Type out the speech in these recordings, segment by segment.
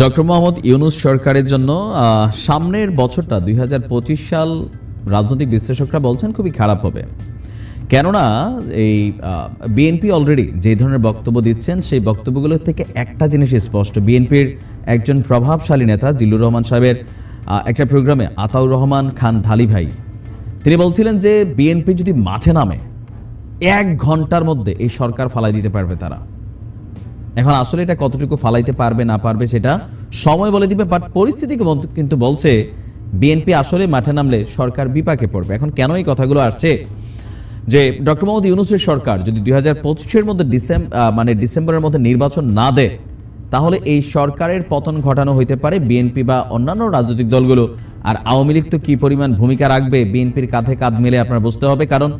Doctor Mohammad Yunus সরকারের জন্য সামনের বছরটা দুই হাজার পঁচিশ সাল রাজনৈতিক বিশ্লেষকরা বলছেন খুবই খারাপ হবে। কেননা এই বিএনপি অলরেডি যে ধরনের বক্তব্য দিচ্ছেন, সেই বক্তব্যগুলো থেকে একটা জিনিস স্পষ্ট। বিএনপির একজন প্রভাবশালী নেতা জিল্লুর রহমান সাহেবের একটা প্রোগ্রামে আতাউর রহমান খান ঢালি ভাই, তিনি বলছিলেন যে বিএনপি যদি মাঠে নামে, এক ঘণ্টার মধ্যে এই সরকার ফালাই দিতে পারবে তারা। এখন আসলে এটা কতটুকু ফালাইতে পারবে, না পারবে সেটা সময় বলে দিবে বাট পরিস্থিতি কিন্তু- বলছে বিএনপি আসলে মাঠে নামলে সরকার বিপাকে পড়বে। এখন কেন এই কথাগুলো আসছে? যে ডক্টর মোহাম্মদ ইউনুসের সরকার যদি দুই হাজার পঁচিশের মধ্যে ডিসেম্বর মানে ডিসেম্বরের মধ্যে নির্বাচন না দেয়, তাহলে এই সরকারের পতন ঘটানো হইতে পারে বিএনপি বা অন্যান্য রাজনৈতিক দলগুলো। আর আওয়ামী লীগ তো কি পরিমাণ ভূমিকা রাখবে বিএনপির কাঁধে কাঁধ মিলে আপনার বুঝতে হবে, কারণ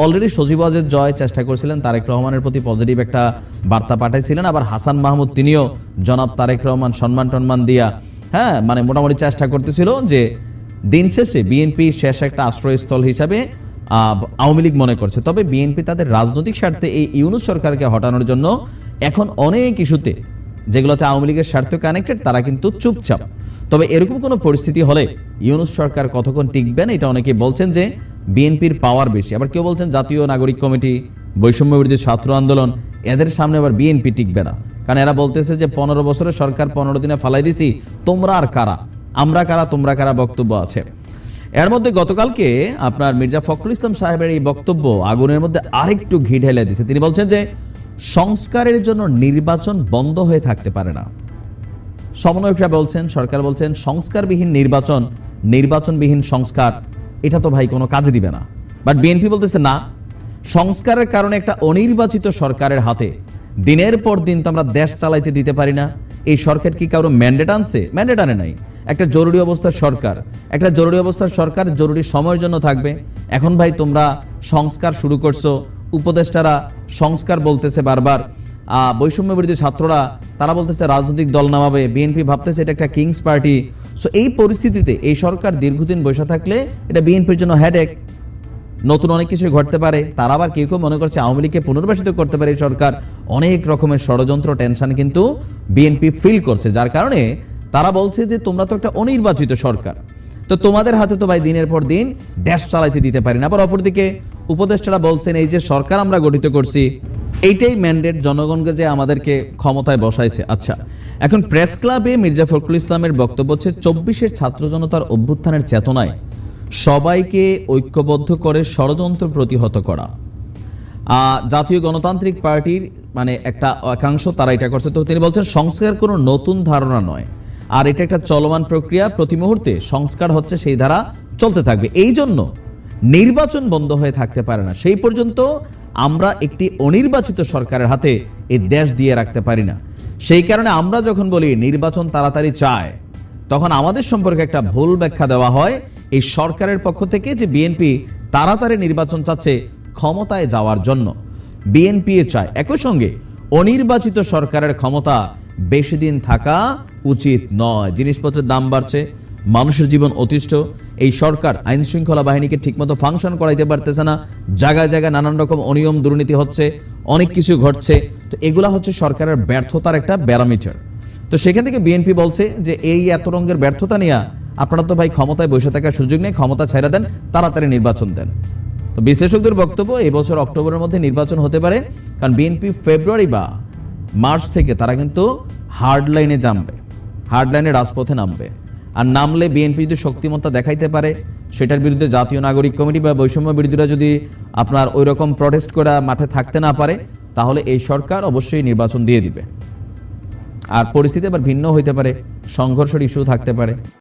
অলরেডি সজীবাজের জয় চেষ্টা করেছিলেন, তারেক রহমানের প্রতি পজিটিভ একটা বার্তা পাঠাইছিলেন। আবার হাসান মাহমুদ, তিনিও জনাব তারেক রহমান সম্মান টন্মান দিয়া হ্যাঁ মানে মোটামুটি চেষ্টা করতেছিল যে দিন শেষে বিএনপি শেষ একটা আশ্রয়স্থল হিসাবে আওয়ামী লীগ মনে করছে। তবে বিএনপি তাদের রাজনৈতিক স্বার্থে এই ইউনুস সরকারকে হটানোর জন্য এখন অনেক ইস্যুতে, যেগুলোতে আওয়ামী লীগের স্বার্থ কানেক্টেড তারা কিন্তু চুপচাপ। তবে এরকম কোনো পরিস্থিতি হলে ইউনুস সরকার কতক্ষণ টিকবেন, এটা অনেকে বলছেন যে বিএনপির পাওয়ার বেশি। আবার কেউ বলছেন জাতীয় নাগরিক কমিটি, বৈষম্য বিরোধী ছাত্র আন্দোলন, এদের সামনে আবার বিএনপি টিকবে না। কারণ এরা বলতেছে যে পনেরো বছরে সরকার পনেরো দিনে ফালাই দিছি, তোমরা আর কারা? আমরা কারা, তোমরা কারা বক্তব্য আছে। এর মধ্যে গতকালকে আপনার মির্জা ফখরুল ইসলাম সাহেবের এই বক্তব্য আগুনের মধ্যে আরেকটু ঘি ঢেলে দিছে। তিনি বলছেন যে, সংস্কারের জন্য নির্বাচন বন্ধ হয়ে থাকতে পারে না। সমন্বয়করা বলছেন, সরকার বলছেন, সংস্কারবিহীন নির্বাচন, নির্বাচনবিহীন সংস্কার এটা তো ভাই কোনো কাজে দিবে না। বাট বিএনপি বলতেছে, না, সংস্কারের কারণে একটা অনির্বাচিত সরকারের হাতে দিনের পর দিন তো আমরা দেশ চালাইতে দিতে পারি না। এই সরকার কি কারও ম্যান্ডেট আনছে? ম্যান্ডেট আনে নাই। একটা জরুরি অবস্থার সরকার, একটা জরুরি অবস্থার সরকার জরুরি সময়ের জন্য থাকবে। এখন ভাই তোমরা সংস্কার শুরু করছ। উপদেষ্টারা সংস্কার বলতেছে বারবার। বৈষম্য বিরোধী ছাত্ররা, তারা বলতেছে রাজনৈতিক দল নামাবে। বিএনপি ভাবতেছে এটা একটা কিংস পার্টি সো এই পরিস্থিতিতে এই সরকার দীর্ঘদিন বসে থাকলে এটা বিএনপির জন্য হেডেক নতুন অনেক কিছু ঘটতে পারে, তারা আবার কেউ কেউ মনে করছে আওয়ামী লীগকে পুনর্বাসিত করতে পারে এই সরকার। অনেক রকমের ষড়যন্ত্র, টেনশন কিন্তু বিএনপি ফিল করছে, যার কারণে তারা বলছে যে তোমরা তো একটা অনির্বাচিত সরকার। তো তোমাদের হাতে তো ভাই দিনের পর দিন দেশ চালাইতে দিতে পারি না। আবার অপরদিকে উপদেষ্টারা বলছেন, এই যে সরকার আমরা গঠিত করছি, এইটাই ম্যান্ডেট জনগণকে যে আমাদেরকে ক্ষমতায় বসাইছে। আচ্ছা এখন প্রেস ক্লাবে মির্জা ফখরুল ইসলামের বক্তব্য হচ্ছে চব্বিশের ছাত্র জনতার অভ্যুত্থানের চেতনায়। সবাইকে ঐক্যবদ্ধ করে ষড়যন্ত্র প্রতিহত করা। জাতীয় গণতান্ত্রিক পার্টির মানে একটা একাংশ তারা এটা করছে। তো তিনি বলছেন, সংস্কার কোনো নতুন ধারণা নয়। আর এটা একটা চলমান প্রক্রিয়া। প্রতি মুহূর্তে সংস্কার হচ্ছে, সেই ধারা চলতে থাকবে। এই জন্য নির্বাচন বন্ধ হয়ে থাকতে পারে না। সেই পর্যন্ত আমরা একটি অনির্বাচিত সরকারের হাতে এই দেশ দিয়ে রাখতে পারি না। সেই কারণে আমরা যখন বলি নির্বাচন তাড়াতাড়ি চায়, তখন আমাদের সম্পর্কে একটা ভুল ব্যাখ্যা দেওয়া হয়। এই সরকারের পক্ষ থেকে যে বিএনপি তাড়াতাড়ি নির্বাচন চাচ্ছে ক্ষমতায় যাওয়ার জন্য। বিএনপি চায়। একই সঙ্গে অনির্বাচিত সরকারের ক্ষমতা বেশি দিন থাকা উচিত নয়। জিনিসপত্রের দাম বাড়ছে মানুষের জীবন অতিষ্ঠ, এই সরকার আইন শৃঙ্খলা বাহিনীকে ঠিকমতো ফাংশন করাইতে পারতেছে না, জায়গায় জায়গায় নানান রকম অনিয়ম দুর্নীতি হচ্ছে, অনেক কিছু ঘটছে। তো এগুলা হচ্ছে সরকারের ব্যর্থতার একটা ব্যারামিটার। তো সেখান থেকে বিএনপি বলছে যে, এই এত রঙের ব্যর্থতা নিয়ে আপনারা তো ভাই ক্ষমতায় বসে থাকার সুযোগ নেই, ক্ষমতা ছেড়ে দেন, তাড়াতাড়ি নির্বাচন দেন। তো বিশ্লেষকদের বক্তব্য, এই বছর অক্টোবরের মধ্যে নির্বাচন হতে পারে, কারণ বিএনপি ফেব্রুয়ারি বা মার্চ থেকে তারা কিন্তু হার্ড লাইনে জামবে রাজপথে নামবে। আর নামলে বিএনপি যদি শক্তিমত্তা দেখাইতে পারে, সেটার বিরুদ্ধে জাতীয় নাগরিক কমিটি বা বৈষম্য বিরোধীরা যদি আপনার ওই রকম প্রটেস্ট করা মাঠে থাকতে না পারে, তাহলে এই সরকার অবশ্যই নির্বাচন দিয়ে দিবে। আর পরিস্থিতি আবার ভিন্ন হইতে পারে, সংঘর্ষের ইস্যু থাকতে পারে।